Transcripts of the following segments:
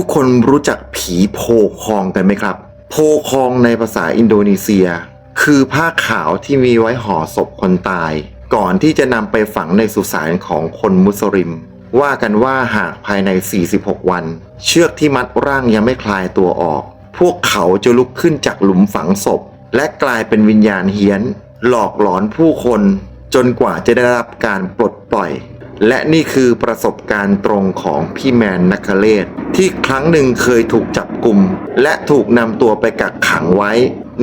ทุกคนรู้จักผีโพคองกันไหมครับ โพคองในภาษาอินโดนีเซีย คือผ้าขาวที่มีไว้ห่อศพคนตาย ก่อนที่จะนำไปฝังในสุสานของคนมุสลิม ว่ากันว่าหากภายใน 46 วัน เชือกที่มัดร่างยังไม่คลายตัวออก พวกเขาจะลุกขึ้นจากหลุมฝังศพ และกลายเป็นวิญญาณเฮี้ยน หลอกหลอนผู้คน จนกว่าจะได้รับการปลดปล่อย และนี่คือประสบการณ์ตรงของพี่แมนนักเลศที่ครั้งหนึ่งเคยถูกจับกลุ่ม และถูกนำตัวไปกักขังไว้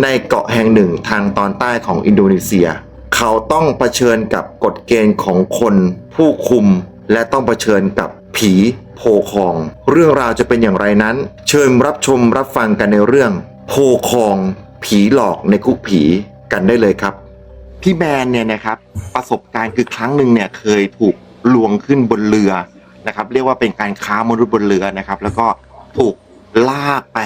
ในเกาะแห่งหนึ่งทางตอนใต้ของอินโดนีเซีย เขาต้องเผชิญกับกฎเกณฑ์ของคน ผู้คุม และต้องเผชิญกับผีโพคอง เรื่องราวจะเป็นอย่างไรนั้น เชิญรับชมรับฟังกันในเรื่อง โพคอง ผีหลอกในคุกผีกันได้เลยครับ พี่แมนเนี่ยนะครับประสบการณ์คือครั้งหนึ่งเนี่ยเคยถูก ลวงขึ้นบนเรือนะครับ เรียกว่าเป็นการค้ามนุษย์บนเรือนะครับ แล้วก็ถูกลากไป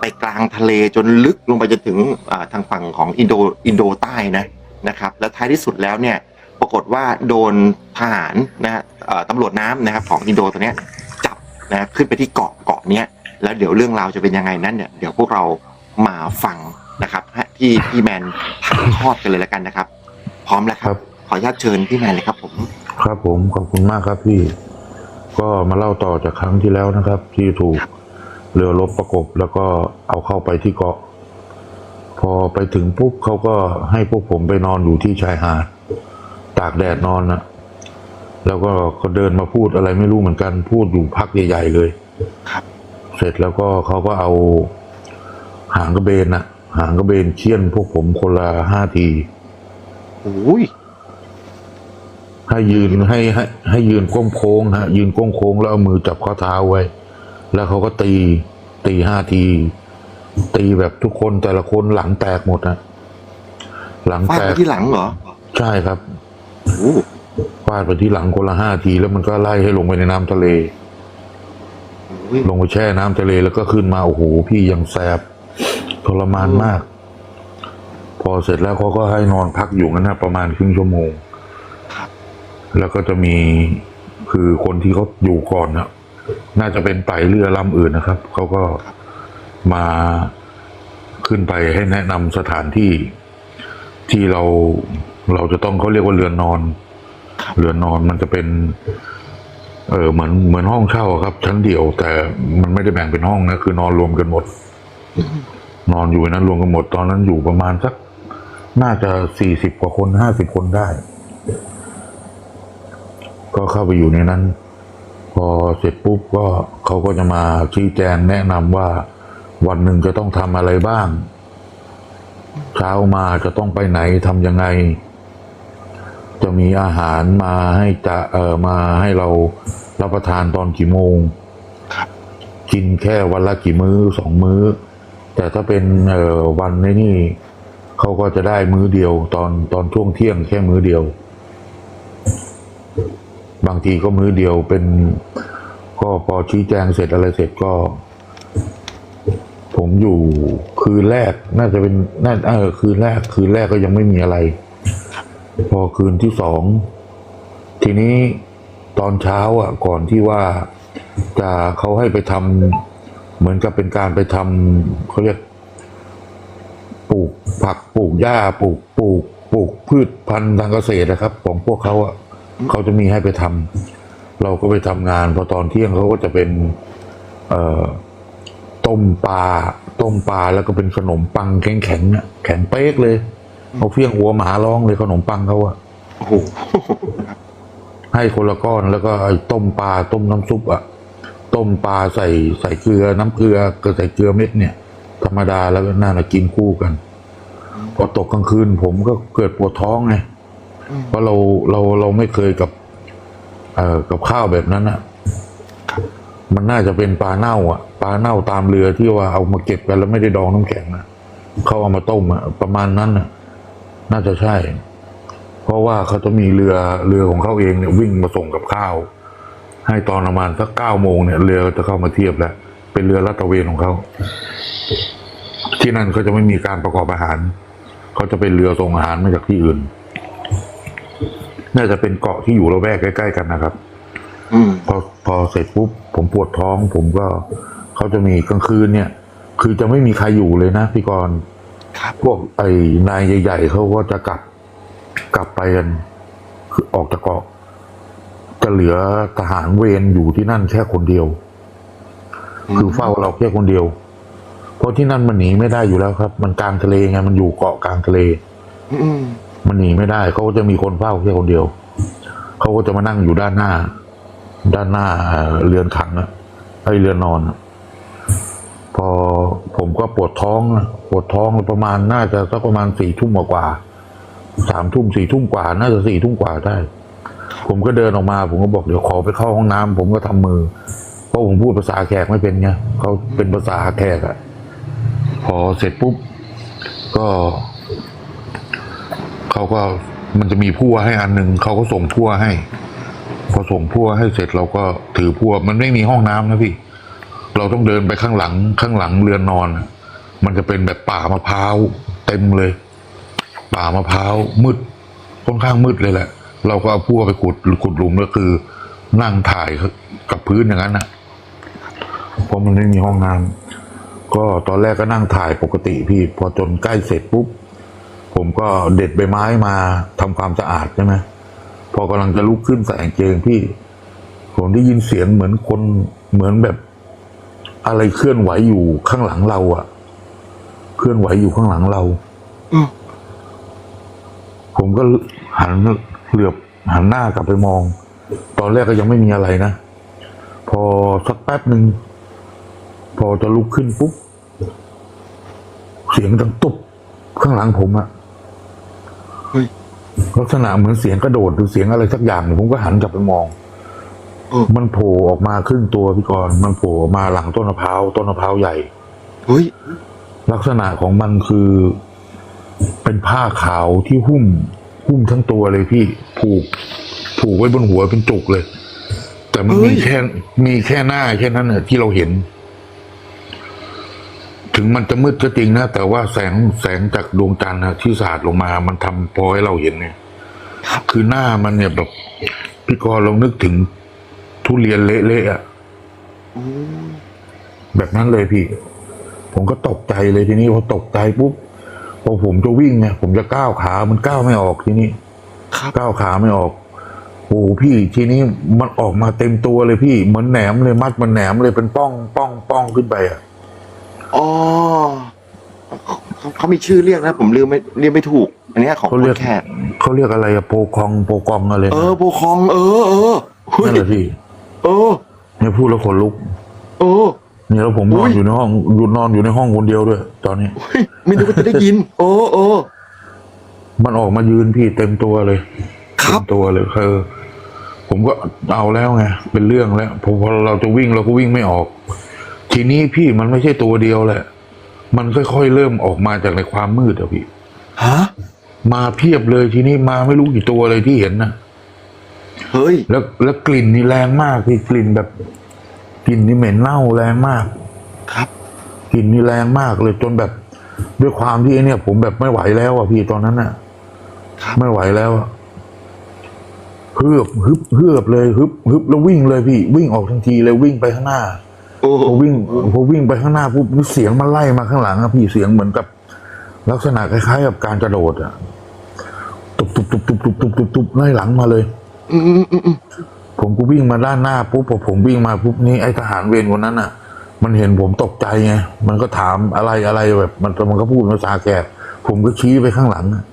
ไปกลางทะเลจนลึกลงไปจนถึงอ่าทางฝั่งของอินโดอินโดใต้นะนะครับ แล้วท้ายที่สุดแล้วเนี่ยปรากฏว่าโดนทหารนะฮะเอ่อตำรวจน้ำนะครับของอินโดตัวเนี้ยจับนะขึ้นไปที่เกาะเกาะเนี้ยแล้วเดี๋ยวเรื่องราวจะเป็นยังไงนั้นเนี่ยเดี๋ยวพวกเรามาฟังนะครับให้พี่พี่แมนถ่ายทอดกันเลยแล้วกันนะครับ พร้อมแล้วคครัรับบขออนุญาตเชิญพี่แมนเลยครับผม ครับผมขอบคุณมากครับพี่ ก็มาเล่าต่อจากครั้งที่แล้วนะครับ ที่ถูกเรือรบประกบแล้วก็เอาเข้าไปที่เกาะ พอไปถึงปุ๊บเขาก็ให้พวกผมไปนอนอยู่ที่ชายหาดตากแดดนอนนะแล้วก็เขาเดินมาพูดอะไรไม่รู้เหมือนกัน พูดอยู่พักใหญ่ๆเลยครับ เสร็จแล้วก็เขาก็เอาหางกระเบนนะหางกระเบนเคี่ยนพวกผมคนละห้าทีโอ้ย ให้ยืนให้ให้ให้ยืนก้มโค้งฮะยืนก้มโค้งแล้วเอามือจับข้อเท้าไว้ แล้วเขาก็ตี ตีห้าที ตีแบบทุกคนแต่ละคนหลังแตกหมดนะหลังฟาดแตไปกที่หลังเหรอ ใช่ครับโอ้โหฟาดไปที่หลังคนละห้าที แล้วมันก็ไล่ให้ลงไปในน้ำทะเลโอ้ยลงไปแช่น้ำทะเลแล้วก็ขึ้นมาโอ้โหพี่ยังแสบทรมานมาก พอเสร็จแล้วเขาก็ให้นอนพักอยู่งั้นนะประมาณครึ่งชั่วโมงครับ แล้วก็จะมีคือคนที่เขาอยู่ก่อนนะน่าจะเป็นไตเรือลำอื่นนะครับ เขาก็มาขึ้นไปให้แนะนำสถานที่ที่เราเราจะต้องเขาเรียกว่าเรือนนอน เรือนนอนมันจะเป็น เออเหมือนเหมือนห้องเช่าอะครับ ชั้นเดียว แต่มันไม่ได้แบ่งเป็นห้องนะคือนอนรวมกันหมด นอนอยู่ในนั้นรวมกันหมดตอนนั้นอยู่ประมาณสัก น่าจะสี่สิบกว่าคนห้าสิบคนได้ ก็เข้าไปอยู่ในนั้น พอเสร็จปุ๊บก็เขาก็จะมาชี้แจงแนะนำว่าวันหนึ่งจะต้องทำอะไรบ้าง เช้ามาจะต้องไปไหนทำยังไง จะมีอาหารมาให้จะเออมาให้เรารับประทานตอนกี่โมงครับกินแค่วันละกี่มื้อสองมื้อ แต่ถ้าเป็นเอ่อวันในนี่เขาก็จะได้มื้อเดียวตอนตอนช่วงเที่ยงแค่มื้อเดียว บางทีก็มื้อเดียวเป็น ก็พอชี้แจงเสร็จอะไรเสร็จก็ ผมอยู่คืนแรกน่าจะเป็นน่าเออคืนแรก คืนแรกก็ยังไม่มีอะไร พอคืนที่สองทีนี้ตอนเช้าอะ ก่อนที่ว่าจะเขาให้ไปทำเหมือนกับเป็นการไปทำเขาเรียก ปลูกผักปลูกหญ้าปลูกปลูกปลูกพืชพันธุ์ทางเกษตรนะครับ ของพวกเขาอะ เขาจะมีให้ไปทำเราก็ไปทำงาน พอตอนเที่ยงเขาก็จะเป็น เอ่อต้มปลาต้มปลาแล้วก็เป็นขนมปังแข็งแข็งๆอะแข็งเป๊กเลยเขาเพี้ยงหัวหมาร้องเลยขนมปังเขาอะโอ้โหให้คนละก้อนแล้วก็ไอ้ต้มปลาต้มน้ำซุปอะต้มปลาใส่ใส่เกลือน้ำเกลือก็ใส่เกลือเม็ดเนี่ย ธรรมดาแล้วน่าจะกินคู่กันพอตกกลางคืนผมก็เกิดปวดท้องไง เพราะเราเราเราไม่เคยกับ เอ่อกับข้าวแบบนั้นอะมันน่าจะเป็นปลาเน่า อะปลาเน่าตามเรือที่ว่าเอามาเก็บกันแล้วไม่ได้ดองน้ำแข็งนะเขาเอามาต้มอะประมาณนั้นน่ะ น่าจะใช่ เพราะว่าเขาจะมีเรือเรือของเขาเองเนี่ยวิ่งมาส่งกับข้าว ให้ตอนประมาณสักเก้าโมงเนี่ยเรือจะเข้ามาเทียบแล้วเป็นเรือลาดตระเวนของเขาที่นั่นเขาจะไม่มีการประกอบอาหารเขาจะเป็นเรือส่งอาหารมาจากที่อื่น น่าจะเป็นเกาะที่อยู่ระแวกใกล้ๆกันนะครับอืมพอพอเสร็จปุ๊บผมปวดท้อง ผมก็เขาจะมีกลางคืนเนี่ย คือจะไม่มีใครอยู่เลยนะพี่กรณ์ครับพวกไอ้นายใหญ่ๆเขาก็จะกลับกลับไปกันคือออกจากเกาะจะเหลือทหารเวรอยู่ที่นั่นแค่คนเดียว คือเฝ้าเราแค่คนเดียว เพราะที่นั่นมันหนีไม่ได้อยู่แล้วครับ มันกลางทะเลไงมันอยู่เกาะกลางทะเล อื มันหนีไม่ได้เขาก็จะมีคนเฝ้าแค่คนเดียวเขาก็จะมานั่งอยู่ด้านหน้า ด้านหน้าเรือนขังอะไอเรือนนอน พอผมก็ปวดท้องปวดท้องประมาณน่าจะสักประมาณสี่ทุ่มกว่าสามทุ่มสี่ทุ่มกว่า น่าจะสี่ทุ่มกว่าได้ ผมก็เดินออกมา ผมก็บอกเดี๋ยวขอไปเข้าห้องน้ำผมก็ทำมือ เพราะผมพูดภาษาแขกไม่เป็นไงเขาเป็นภาษาแขกอะพอเสร็จปุ๊บก็ เขาก็มันจะมีพั่วให้อันหนึ่งเขาก็ส่งพั่วให้ พอส่งพั่วให้เสร็จเราก็ถือพั่วมันไม่มีห้องน้ำนะพี่ เราต้องเดินไปข้างหลังข้างหลังเรือนนอน มันจะเป็นแบบป่ามะพร้าวเต็มเลย ป่ามะพร้าวมืดค่อนข้างมืดเลยแหละ เราก็เอาพั่วไปขุดขุดหลุมก็คือ นั่งถ่ายกับพื้นอย่างนั้นนะเพราะมันไม่มีห้องน้ำก็ตอนแรกก็นั่งถ่ายปกติพี่ พอจนใกล้เสร็จปุ๊บ ผมก็เด็ดใบไม้มาทำความสะอาดใช่ไหมพอกำลังจะลุกขึ้นใส่กางเกงพี่ ผมได้ยินเสียงเหมือนคนเหมือนแบบ อะไรเคลื่อนไหวอยู่ข้างหลังเราอะเคลื่อนไหวอยู่ข้างหลังเราอืมผมก็หันเหลือบหันหน้ากลับไปมอง ตอนแรกก็ยังไม่มีอะไรนะ พอสักแป๊บหนึ่งพอจะลุกขึ้นปุ๊บเสียงดังตุบข้างหลังผมอะเฮ้ย ลักษณะเหมือนเสียงกระโดดหรือเสียงอะไรสักอย่างเนี่ยผมก็หันกลับไปมองเออมันโผล่ออกมาครึ่งตัวพี่กรณ์มันโผล่ออกมาหลังต้นมะพร้าวต้นมะพร้าวใหญ่เฮ้ยลักษณะของมันคือ เป็นผ้าขาวที่หุ้ม หุ้มทั้งตัวเลยพี่ผูก ผูกไว้บนหัวเป็นจุกเลย แต่มันเฮ้มียแค่มีแค่หน้าแค่นั้นน่ะที่เราเห็น ถึงมันจะมืดก็จริงนะ แต่ว่าแสงแสงจากดวงจันทร์นะที่สาดลงมา มันทำพอให้เราเห็นเนี่ยคือหน้ามันเนี่ยแบบพี่กรณ์ลองนึกถึงทุเรียนเละๆอะอืมแบบนั้นเลยพี่ ผมก็ตกใจเลยทีนี้พอตกใจปุ๊บพอผมจะวิ่งไงผมจะก้าวขามันก้าวไม่ออกทีนี้ครับก้าวขาไม่ออกโอ้โหพี่ทีนี้มันออกมาเต็มตัวเลยพี่เหมือนแหนมเลยมัดมันแหนมเลยเป็นป้องป้องป้องขึ้นไปอะ อ๋อเขาเขามีชื่อเรียกนะ ผมลืมไม่เรียกไม่ถูก อันเนี้ยของเขาเรียกคนแขกเขาเรียกอะไรอะโปคองโปกองอะไรเอนะอโบคอง เออเออเฮ้ยนั่นแหละพี่เออ เนี่ยพูดแล้วขนลุก เออ เนี่ยแล้วผมนอุ๊อนย อยู่ในห้องอยู่นอนอยู่ในห้องคนเดียวด้วย ตอนนี้ เฮ้ยไม่รู้ว่าจะได้ยินโอ้เออ มันออกมายืนพี่เต็มตัวเลยครับ เต็มตัวเลยคือผมก็เอาแล้วไงเป็นเรื่องแล้วพอพอเราจะวิ่งเราก็วิ่งไม่ออก ทีนี้พี่มันไม่ใช่ตัวเดียวแหละ มันค่อยๆเริ่มออกมาจากในความมืดอะพี่ ฮะ มาเพียบเลยทีนี้มาไม่รู้กี่ตัวเลยที่เห็นนะเฮ้ย แล้วแล้วกลิ่นนี่แรงมากพี่กลิ่นแบบกลิ่นนี่เหม็นเน่าแรงมาก ครับ กลิ่นนี่แรงมากเลยจนแบบ ด้วยความที่ไอ้เนี่ย ผมแบบไม่ไหวแล้วอะพี่ตอนนั้นน่ะครับ ไม่ไหวแล้วอะเฮือบฮึบเฮือบเลยฮึบฮึบแล้ววิ่งเลยพี่ วิ่งออกทันทีเลยวิ่งไปข้างหน้าโอ้ พอวิ่งพอวิ่งไปข้างหน้าปุ๊บเสียงมันไล่มาข้างหลังอะพี่เสียงเหมือนกับ ลักษณะคล้ายๆกับการกระโดดอะตุบตุบตุบตุบตุบตุบตุบตุบไล่หลังมาเลยผมก็วิ่งมาด้านหน้าปุ๊บพอผมวิ่งมาปุ๊บนี่ไอ้ทหารเวรคนนั้นอะมันเห็นผมตกใจไงมันก็ถามอะไรอะไรแบบ มันมันก็พูดภาษาแกผมก็ชี้ไปข้างหลังอะ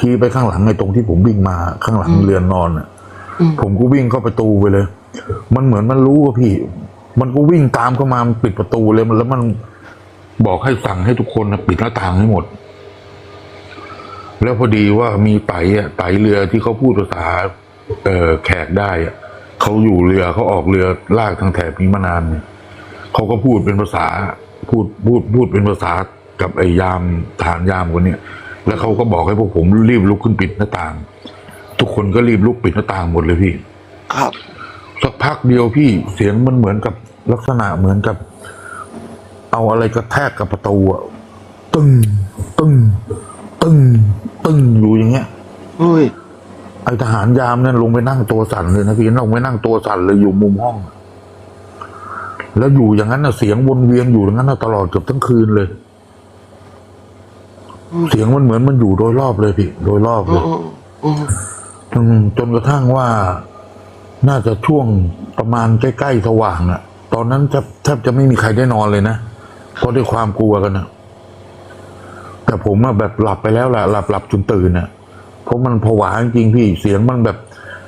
ชี้ไปข้างหลังในตรงที่ผมวิ่งมาข้างหลังเรือนนอนอะผมก็วิ่งเข้าประตูไปเลย มันเหมือนมันรู้ว่าพี่ มันก็วิ่งตามเข้ามามันปิดประตูเลยมันแล้วมันบอกให้สั่งให้ทุกคนนะปิดหน้าต่างให้หมด แล้วพอดีว่ามีไตอะไตเรือที่เขาพูดภาษาเออแขกได้อะเขาอยู่เรือเขาออกเรือลากทางแถบนี้มานานเนี่ยเขาก็พูดเป็นภาษา พูดพูดพูดเป็นภาษากับไอ้ยามฐานยามคนเนี้ยแล้วเขาก็บอกให้พวกผมรีบลุกขึ้นปิดหน้าต่าง ทุกคนก็รีบลุกปิดหน้าต่างหมดเลยพี่ ครับ สักพักเดียวพี่เสียงมันเหมือนกับลักษณะเหมือนกับ เอาอะไรกระแทกกับประตูอะตึ้งตึ้งตึ้งตึ้งอยู่อย่างเงี้ยเฮ้ยไอทหารยามเนี่ยลงไปนั่งตัวสั่นเลยนะพี่ลงไปนั่งตัวสั่นเลยอยู่มุมห้อง แล้วอยู่อย่างนั้นนะเสียงวนเวียนอยู่อย่างนั้นนะตลอดเกือบทั้งคืนเลย เสียงมันเหมือนมันอยู่โดยรอบเลยพี่ โดยรอบเลยอืมอืมจนกระทั่งว่า น่าจะช่วงประมาณใกล้ๆสว่างอะตอนนั้นแทบแทบจะไม่มีใครได้นอนเลยนะเพราะด้วยความกลัวกันนะแต่ผมอะแบบหลับไปแล้วแหละหลับหลับจนตื่นอะเพราะมันผวาจริงๆพี่เสียงมันแบบ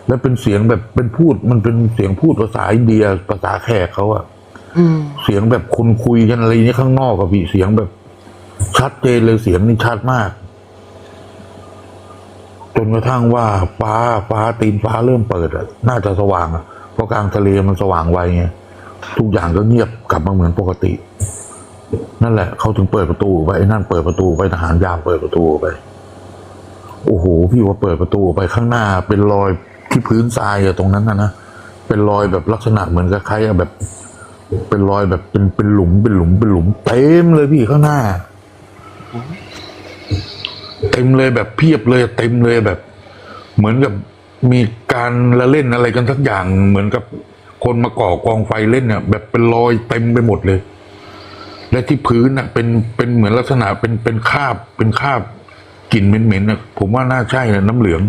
แล้วเป็นเสียงแบบเป็นพูด มันเป็นเสียงพูดภาษาอินเดียภาษาแขกเขาอะอืมเสียงแบบคนคุยกันอะไรนี้ข้างนอกอะพี่เสียงแบบ ชัดเจนเลยเสียงนี่ชัดมาก จนกระทั่งว่าฟ้าฟ้าตีนฟ้าเริ่มเปิดอะน่าจะสว่างเพราะกลางทะเลมันสว่างไวไงทุกอย่างก็เงียบกลับมาเหมือนปกติ นั่นแหละเขาถึงเปิดประตูไปไอ้นั่นเปิดประตูไปทหารยามเปิดประตูไป โอ้โหพี่ว่าเปิดประตูไปข้างหน้าเป็นรอยที่พื้นทรายอะตรงนั้นนะนะเป็นรอยแบบลักษณะเหมือนกับใครแบบ เป็นรอยแบบเป็นเป็นหลุมเป็นหลุมเป็นหลุมเต็มเลยพี่ข้างหน้า เต็มเลยแบบเพียบเลยเต็มเลยแบบ เหมือนกับมีการละเล่นอะไรกันสักอย่าง เหมือนกับคนมาก่อกองไฟเล่นเนี่ยแบบเป็นรอยเต็มไปหมดเลย และที่พื้นน่ะเป็นเป็นเหมือนลักษณะเป็นเป็นคราบเป็นคราบกลิ่นเหม็นๆนะผมว่าน่าใช่นะน้ำเหลือง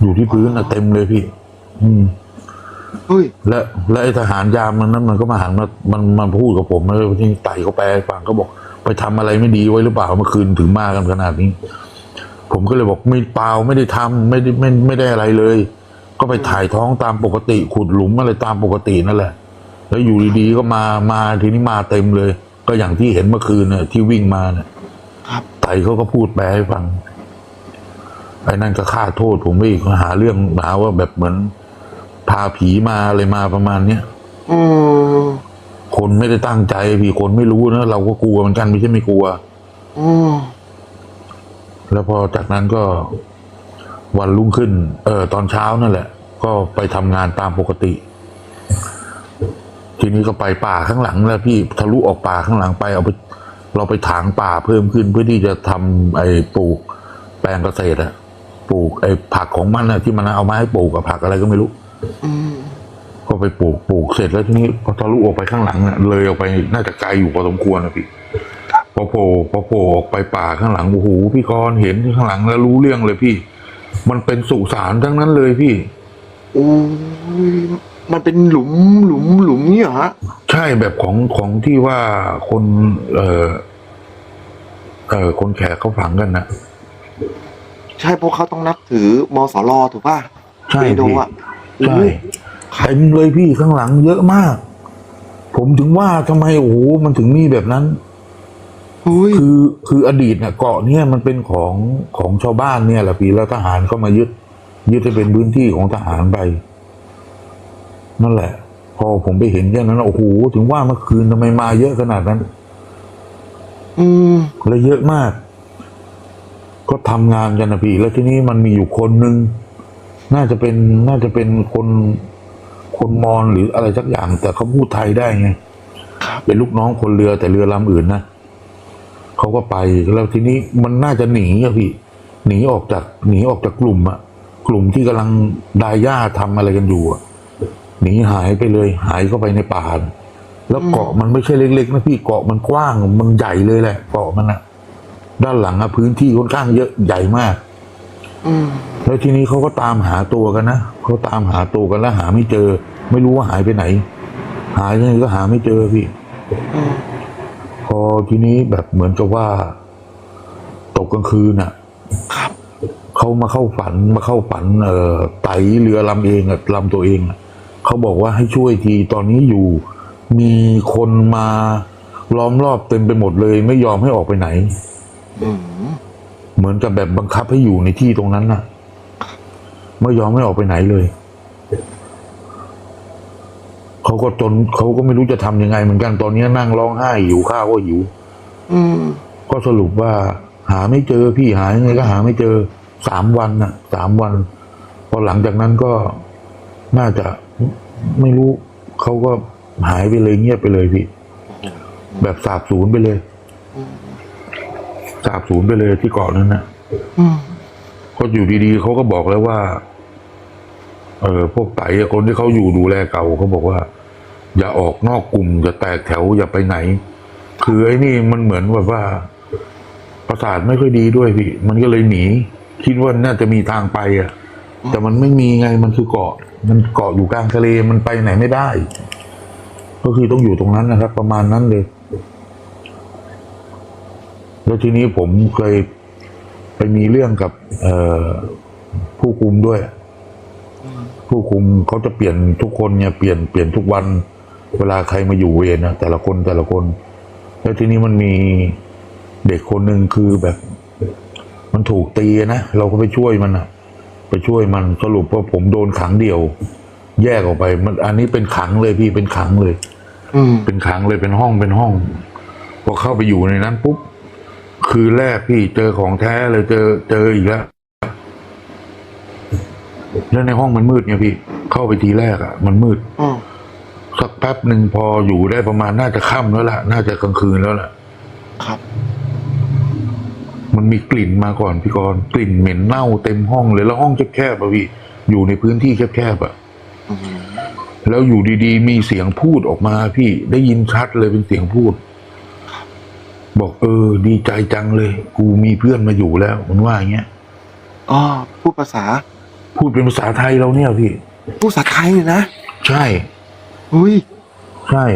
อยู่ที่พื้นน่ะเต็มเลยพี่ อืมเฮ้ยและและไอ้ทหารยามมันนั้นมันก็มาหันมา มันมันพูดกับผมเลยที่ไต่เขาแปลให้ฟังก็บอก ไปทำอะไรไม่ดีไว้หรือเปล่าเมื่อคืนถึงมากันขนาดนี้ ผมก็เลยบอกไม่เปล่าไม่ได้ทำไม่ได้ไม่ไม่ได้อะไรเลย ก็ไปถ่ายท้องตามปกติขุดหลุมอะไรตามปกตินั่นแหละ แล้วอยู่ดีๆก็มามาทีนี้มาเต็มเลย ก็อย่างที่เห็นเมื่อคืนน่ะที่วิ่งมาเนี่ยครับไต่เขาก็พูดแปลให้ฟังไอ้นั่นก็ฆ่าโทษ ผมไปอีกหาเรื่องหาว่าแบบเหมือนพาผีมาอะไรมาประมาณเนี้ยอืม คนไม่ได้ตั้งใจพี่คนไม่รู้นะเราก็กลัวเหมือนกันไม่ใช่ไม่กลัว อืมแล้วพอจากนั้นก็วันรุ่งขึ้น เออ ตอนเช้านั่นแหละ ก็ไปทำงานตามปกติ ทีนี้ก็ไปป่าข้างหลังแล้วพี่ทะลุออกป่าข้างหลังไปเอาไปเราไปถางป่าเพิ่มขึ้นเพื่อที่จะทำไอ้ปลูก แปลงเกษตรอะปลูกไอ้ผักของมันอะที่มันเอามาให้ปลูกกับผักอะไรก็ไม่รู้ อืม ก็ไปปลูกปลูกเสร็จแล้วทีนี้พอทะลุออกไปข้างหลังน่ะเลยออกไปน่าจะไกลอยู่พอสมควรนะพี่พอโผล่พอโผล่ออกไปป่าข้างหลังโอ้โหพี่กรณ์เห็นข้างหลังแล้วรู้เรื่องเลยพี่ มันเป็นสุสานทั้งนั้นเลยพี่โอ้ยมันเป็นหลุมหลุมหลุมนี่เหรอฮะใช่แบบของของที่ว่าคน เออเออคนแขกเขาฝังกันนะใช่เพราะเขาต้องนับถือมสลถูกป่ะใช่เปโดพี่อะใช่โอ้ยเต็มเลยพี่ข้างหลังเยอะมาก ผมถึงว่าทำไมโอ้โหมันถึงมีแบบนั้นเฮ้ยคือคืออดีตเนี่ยเกาะเนี่ยมันเป็นของของชาวบ้านเนี่ยแหละพี่แล้วทหารก็มายึด ยึดให้เป็นพื้นที่ของทหารไปนั่นแหละ พอผมไปเห็นแค่นั้นโอ้โหถึงว่าเมื่อคืนทำไมมาเยอะขนาดนั้น อืมและเยอะมาก ก็ทำงานกันนะพี่ แล้วทีนี้มันมีอยู่คนหนึ่งน่าจะเป็นน่าจะเป็นคน คนมอญหรืออะไรสักอย่าง แต่เขาพูดไทยได้ไงครับเป็นลูกน้องคนเรือแต่เรือลำอื่นนะเขาก็ไปแล้วทีนี้มันน่าจะหนีอะพี่ หนีออกจากหนีออกจากกลุ่มอะกลุ่มที่กำลังดายหญ้าทำอะไรกันอยู่อะหนีหายไปเลย หายเข้าไปในป่าน่ะแล้วเกาะมันไม่ใช่เล็กๆนะพี่เกาะมันกว้างมันใหญ่เลยแหละเกาะมันอะด้านหลังอะพื้นที่ค่อนข้างเยอะใหญ่มากอืม แล้วทีนี้เขาก็ตามหาตัวกันนะเขาตามหาตัวกันแล้วหาไม่เจอ ไม่รู้ว่าหายไปไหน หายยังไงก็หาไม่เจอพี่อืมพอทีนี้แบบเหมือนกับว่า ตกกลางคืนน่ะครับเขามาเข้าฝันมาเข้าฝัน เอ่อไตเรือลำเองอะลำตัวเองอะเขาบอกว่าให้ช่วยทีตอนนี้อยู่ มีคนมาล้อมรอบเต็มไปหมดเลย ไม่ยอมให้ออกไปไหนอืม เหมือนกับแบบบังคับให้อยู่ในที่ตรงนั้นน่ะ ไม่ยอมให้ออกไปไหนเลยเขาก็จนเขาก็ไม่รู้จะทำยังไงเหมือนกันตอนนี้นั่งร้องไห้หิวข้าวก็หิวอืมก็สรุปว่า หาไม่เจอพี่หายังไงก็หาไม่เจอสามวันน่ะสามวัน พอหลังจากนั้นก็น่าจะไม่รู้เขาก็หายไปเลยเงียบไปเลยพี่ แบบสาบสูญไปเลย สาบสูญไปเลยที่เกาะนั้นนะอืมก็อยู่ดีๆเขาก็บอกแล้วว่า เออพวกไต่อะคนที่เขาอยู่ดูแลเก่าเขาบอกว่า อย่าออกนอกกลุ่มอย่าแตกแถวอย่าไปไหน คือไอ้นี่มันเหมือนแบบว่า ประสาทไม่ค่อยดีด้วยพี่ มันก็เลยหนี คิดว่าน่าจะมีทางไปอะ แต่มันไม่มีไงมันคือเกาะ มันเกาะอยู่กลางทะเลมันไปไหนไม่ได้ ก็คือต้องอยู่ตรงนั้นนะครับ ประมาณนั้นเลย แล้วทีนี้ผมเคยไปมีเรื่องกับเอ่อผู้คุมด้วย ผู้คุมเขาจะเปลี่ยนทุกคนเนี่ยเปลี่ยนเปลี่ยนทุกวัน เวลาใครมาอยู่เวรนะแต่ละคนแต่ละคน แล้วทีนี้มันมีเด็กคนหนึ่งคือแบบ มันถูกตีนะเราก็ไปช่วยมันอะไปช่วยมันสรุปว่าผมโดนขังเดี่ยว แยกออกไป มัน อันนี้เป็นขังเลยพี่เป็นขังเลย อืมเป็นขังเลยเป็นห้องเป็นห้องพอเข้าไปอยู่ในนั้นปุ๊บ คืนแรกพี่เจอของแท้เลยเจอเจออีกแล้วแล้วในห้องมันมืดไงพี่ เข้าไปทีแรกอะมันมืดอืมสักแป๊บหนึ่งพออยู่ได้ประมาณน่าจะค่ำแล้วล่ะ น่าจะกลางคืนแล้วล่ะ ครับ มันมีกลิ่นมาก่อนพี่กรณ์กลิ่นเหม็นเน่าเต็มห้องเลยแล้วห้องแคบๆอะพี่ อยู่ในพื้นที่แคบๆอะอืมแล้วอยู่ดีๆ มีเสียงพูดออกมาพี่ได้ยินชัดเลยเป็นเสียงพูด บอกเออ ดีใจจังเลย กูมีเพื่อนมาอยู่แล้วมันว่าอย่างเงี้ยอ๋อพูดภาษา พูดเป็นภาษาไทยเราเนี่ยพี่พูดภาษาไทยเลยนะใช่อุ้ยใช่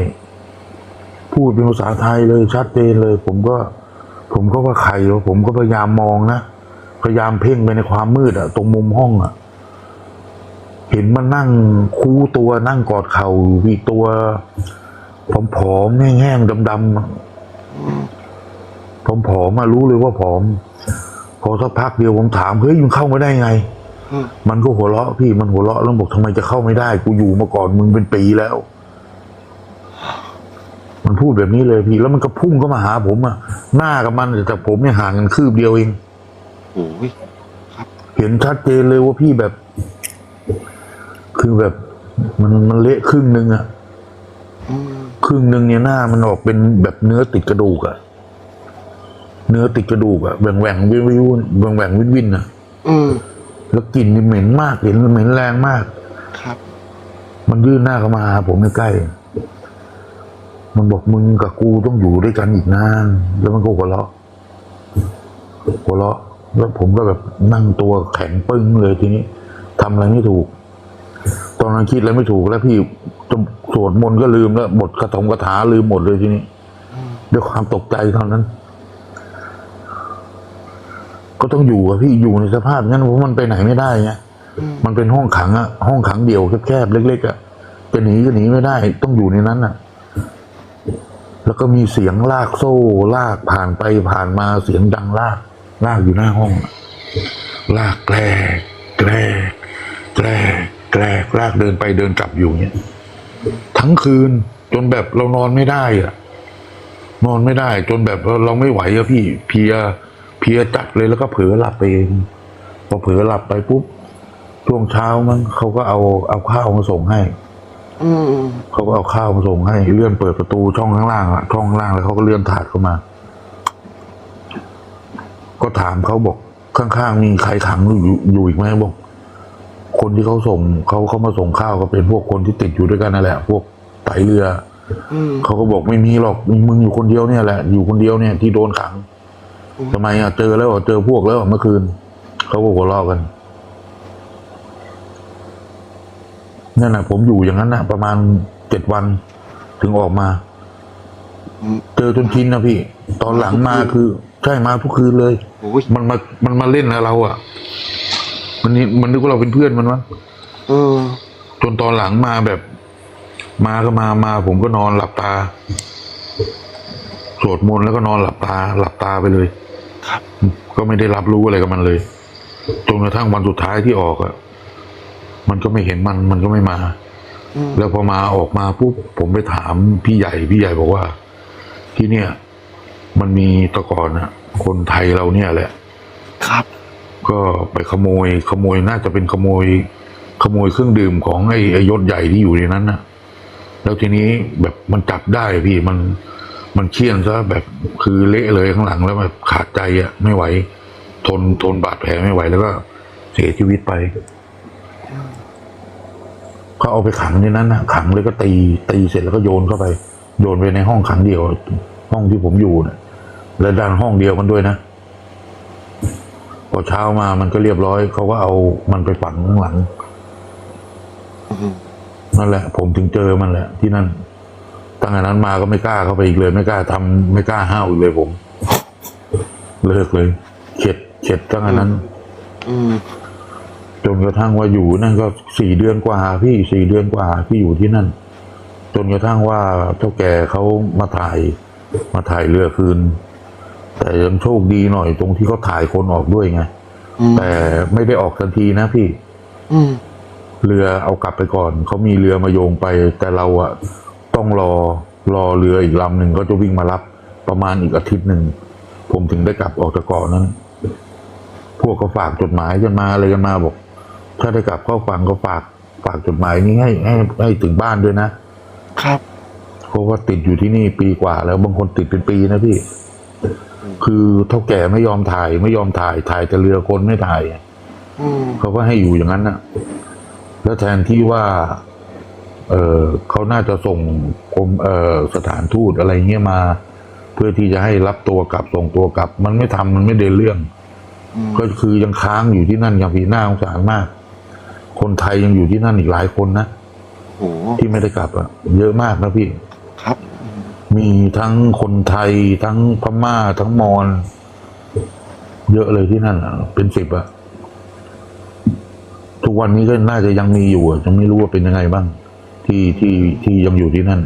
พูดเป็นภาษาไทยเลยชัดเจนเลย ผมก็ ผมก็ว่าใครวะผมก็พยายามมองนะพยายามเพ่งไปในความมืดอะตรงมุมห้องอะเห็นมันนั่งคูตัวนั่งกอดเข่าอยู่พี่ตัวผอมๆแห้งๆดำๆ อะอืมผอมๆมารู้เลยว่าผอม พอสักพักเดียวผมถามเฮ้ยมึงเข้ามาได้ไงอืมมันก็หัวเราะพี่มันหัวเราะแล้วบอกทำไมจะเข้าไม่ได้ กูอยู่มาก่อนมึงเป็นปีแล้ว มันพูดแบบนี้เลยพี่ แล้วมันก็พุ่งเข้ามาหาผมอะหน้ากับมันแต่ผมเนี่ยห่างกันคืบเดียวเองโอ้ยเห็นชัดเจนเลยว่าพี่แบบ คือแบบ มันมันเละครึ่งหนึ่งอะอืมครึ่งหนึ่งเนี่ยหน้ามันออกเป็นแบบเนื้อติดกระดูกอะ เนื้อติดกระดูกอะแหว่งแหว่งวิววิวแหว่งแหว่งวินวินอะอืมแล้วกลิ่นนี่เหม็นมากเห็นเหม็นแรงมาก ครับ มันยื่นหน้าเข้ามาหาผมใกล้ๆมันบอกมึงกับกูต้องอยู่ด้วยกันอีกนานแล้วมันก็หัวเราะหัวเราะแล้วผมก็แบบนั่งตัวแข็งปึ้งเลยทีนี้ทำอะไรไม่ถูก ตอนนั้นคิดอะไรไม่ถูกแล้วพี่จะสวดมนต์ก็ลืมแล้วบทคาถงคาถาลืมหมดเลยทีนี้อืมด้วยความตกใจเท่านั้น ก็ต้องอยู่อะพี่อยู่ในสภาพนั้นเพราะมันไปไหนไม่ได้ไงอืมมันเป็นห้องขังอะห้องขังเดี่ยวแคบๆเล็กๆอะจะหนีก็หนีไม่ได้ ต้องอยู่ในนั้นอะแล้วก็มีเสียงลากโซ่ ลากผ่านไปผ่านมาเสียงดังลาก ลากอยู่หน้าห้องอะลากแกลแกลแกลแกลลากเดินไปเดินกลับอยู่เนี่ยทั้งคืนจนแบบเรานอนไม่ได้อะนอนไม่ได้ จนแบบเราเราไม่ไหวอะพี่เพลีย เพลียจัดเลยแล้วก็เผลอหลับไปเอง พอเผลอหลับไปปุ๊บช่วงเช้ามันเขาก็เอาเอาข้าวมาส่งให้อืมอืมเขาก็เอาข้าวมาส่งให้ เลื่อนเปิดประตูช่องข้างล่างอะช่องข้างล่างแล้วเขาก็เลื่อนถาดเข้ามา ก็ถามเขาบอกข้างๆมีใครขังอยู่อยู่อีกไหมบอก คนที่เขาส่งเขาเขามาส่งข้าวก็เป็นพวกคนที่ติดอยู่ด้วยกันนั่นแหละ พวกไตเรืออืมเขาก็บอกไม่มีหรอกมีมึงอยู่คนเดียวเนี่ยแหละ อยู่คนเดียวเนี่ยที่โดนขังอืม ทำไมอะเจอแล้วเหรอเจอพวกแล้วเหรอเมื่อคืนเขาก็หัวเราะกันนั่นน่ะผมอยู่อย่างนั้นนะประมาณเจ็ดวันถึงออกมาอืมเจอจนชินนะพี่ ตอนหลังมาคือ ใช่มาทุกคืนเลยโอ้ยมันมามันมาเล่นกับเราอะ มันนี่มันนึกว่าเราเป็นเพื่อนมันวะเออ จนตอนหลังมาแบบ มาก็มามา ผมก็นอนหลับตาสวดมนต์แล้วก็นอนหลับตา หลับตาไปเลย ครับ ก็ไม่ได้รับรู้อะไรกับมันเลยจนกระทั่งวันสุดท้ายที่ออกอะมันก็ไม่เห็นมันมันก็ไม่มาอืมแล้วพอมาออกมาปุ๊บผมไปถามพี่ใหญ่พี่ใหญ่บอกว่า ที่เนี่ย มันมีแตะก่อนอะคนไทยเราเนี่ยแหละ ครับ ก็ไปขโมยขโมยน่าจะเป็นขโมย ขโมยเครื่องดื่มของไอ้ไอ้ยศใหญ่ที่อยู่ในนั้นน่ะแล้วทีนี้แบบมันจับได้พี่มัน มันเคี่ยนซะแบบคือเละเลยข้างหลังแล้วแบบขาดใจอะไม่ไหว ทนทนบาดแผลไม่ไหวแล้วก็ เสียชีวิตไปเขาเอาไปขังในนั้นนะขังแล้วก็ตีตีเสร็จแล้วก็โยนเข้าไป โยนไปในห้องขังเดียว ห้องที่ผมอยู่นะและด้านห้องเดียวกันด้วยนะพอเช้ามามันก็เรียบร้อยเขาก็เอามันไปฝังข้างหลังนั่นแหละ ผมถึงเจอมันแหละ ที่นั่น ตั้งแต่นั้นมาก็ไม่กล้าเข้าไปอีกเลย ไม่กล้าทำไม่กล้าห้าวอีกเลยผม เลิกเลย เข็ดเข็ดตั้งแต่นั้น อืมจนกระทั่งว่าอยู่นั่นก็สี่เดือนกว่า พี่สี่เดือนกว่าที่อยู่ที่นั่น จนกระทั่งว่าเจ้าแก่เขามาถ่าย มาถ่ายเรือคืน แต่ยังโชคดีหน่อย ตรงที่เขาถ่ายคนออกด้วยไงอืมแต่ไม่ได้ออกทันทีนะพี่อืมเรือเอากลับไปก่อนเขามีเรือมาโยงไป แต่เราอะ ต้องรอรอเรืออีกลำหนึ่งก็จะวิ่งมารับประมาณอีกอาทิตย์หนึ่ง ผมถึงได้กลับออกจากเกาะนั้น พวกก็ฝากจดหมายกันมาอะไรกันมาบอก ถ้าได้กลับเข้าฟังก็ฝากฝากจดหมายนี้ให้ให้ให้ถึงบ้านด้วยนะ ครับเพราะว่าติดอยู่ที่นี่ปีกว่า แล้วบางคนติดเป็นปีนะพี่ คือเท่าแก่ไม่ยอมถ่ายไม่ยอมถ่ายถ่ายแต่เรือคนไม่ถ่ายอืมเขาก็ให้อยู่อย่างนั้นนะแล้วแทนที่ว่า เออเขาน่าจะส่งกรมเออสถานทูตอะไรเงี้ยมา เพื่อที่จะให้รับตัวกลับส่งตัวกลับ มันไม่ทำมันไม่เดินเรื่องอืมก็คือยังค้างอยู่ที่นั่นอย่างผีหน้าสงสารมาก คนไทยยังอยู่ที่นั่นอีกหลายคนนะโอ้ที่ไม่ได้กลับอะเยอะมากนะพี่ครับ มีทั้งคนไทยทั้งพม่าทั้งมอญเยอะเลยที่นั่นอะเป็นสิบอะทุกวันนี้ก็น่าจะยังมีอยู่อะจะไม่รู้ว่าเป็นยังไงบ้าง ที่ที่ที่ยังอยู่ที่นั่น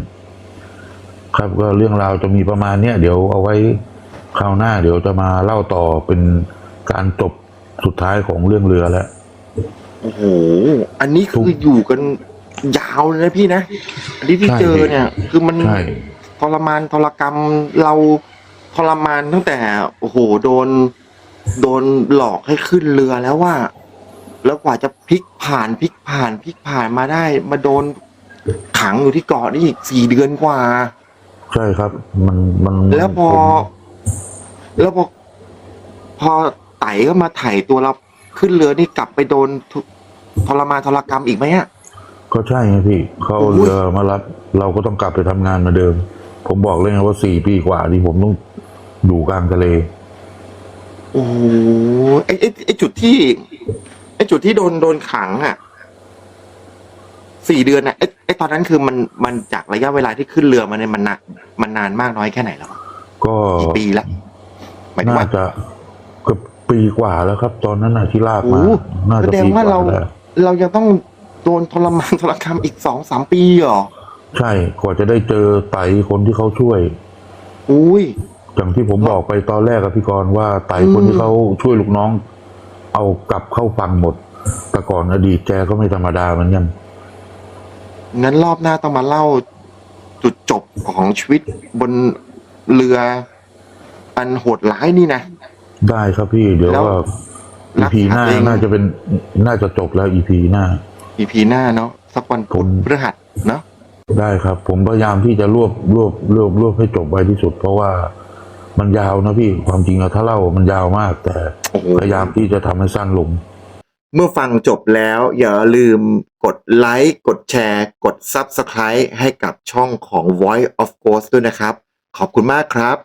ครับก็เรื่องราวจะมีประมาณเนี้ยเดี๋ยวเอาไว้คราวหน้า เดี๋ยวจะมาเล่าต่อเป็นการจบสุดท้ายของเรื่องเรือแล้วโอ้โหอันนี้คืออยู่กันยาวเลยนะพี่นะอันนี้ที่ใช่เจอเนี่ย คือมันใช่ทรมานทรกรรมเราทรมานตั้งแต่ โอ้โห โดน โดนหลอกให้ขึ้นเรือแล้วว่า แล้วกว่าจะพลิกผ่านพลิกผ่านพลิกผ่านมาได้ มาโดน ขังอยู่ที่เกาะนี่อีกสี่เดือนกว่า ใช่ครับ มันมันแล้วพอผมแล้วพอ พอไต่ก็มาไถ่ตัวเราขึ้นเรือนี่กลับไปโดนทุทรมานทรกรรมอีกไหมอะก็ใช่ไงพี่เขาเอาโอ้ยเรือมารับ เราก็ต้องกลับไปทำงานเหมาเดิม ผมบอกเลยไงว่าสี่ปีกว่าที่ผมต้องอยู่กลางทะเลโอ้โหไอไอไอจุดที่ ไอจุดที่โดนโดนขังอะ สี่เดือนน่ะไอไอตอนนั้นคือมันมันจากระยะเวลาที่ขึ้นเรือมาเนี่ยมันนานมันนานมากน้อยแค่ไหนแล้วอะก็กี่ปีละหมายถึงน่าว่า จะเกือบปีกว่าแล้วครับ ตอนนั้นน่ะที่ลากโอ้มาโห น่าแสจะดงปีกว่าว่าเราแล้วเรายังต้องโดนทรมานทรกรรมอีกสองสามปีเหรอใช่กว่าจะได้เจอไตคนที่เขาช่วย อุ้ย อย่างที่ผมบอกไปตอนแรกกับพี่กรณ์ว่าไตคนอืที่มเขาช่วยลูกน้อง เอากลับเข้าฟังหมด แต่ก่อนอดีตแกก็ไม่ธรรมดาเหมือนกัน งั้นรอบหน้าต้องมาเล่าจุดจบของชีวิตบนเรือ อันโหดร้ายนี่นะ ได้ครับพี่ เดี๋ยวแล้วว่า รัอีกษาพีหน้าตัวเองน่าจะเป็นน่าจะจบแล้วอีพีหน้า อีพีหน้าเนาะสักวันพุธผม พฤหัสเนาะได้ครับ ผมพยายามที่จะรวบรวบรวบรวบให้จบไวที่สุด เพราะว่ามันยาวนะพี่ความจริงอะถ้าเล่ามันยาวมาก แต่โอ้โหพยายามที่จะทำให้สั้นลง เมื่อฟังจบแล้วอย่าลืมกดไลค์กดแชร์ กด Subscribe ให้กับช่องของ Voice of Ghost ด้วยนะครับ ขอบคุณมากครับ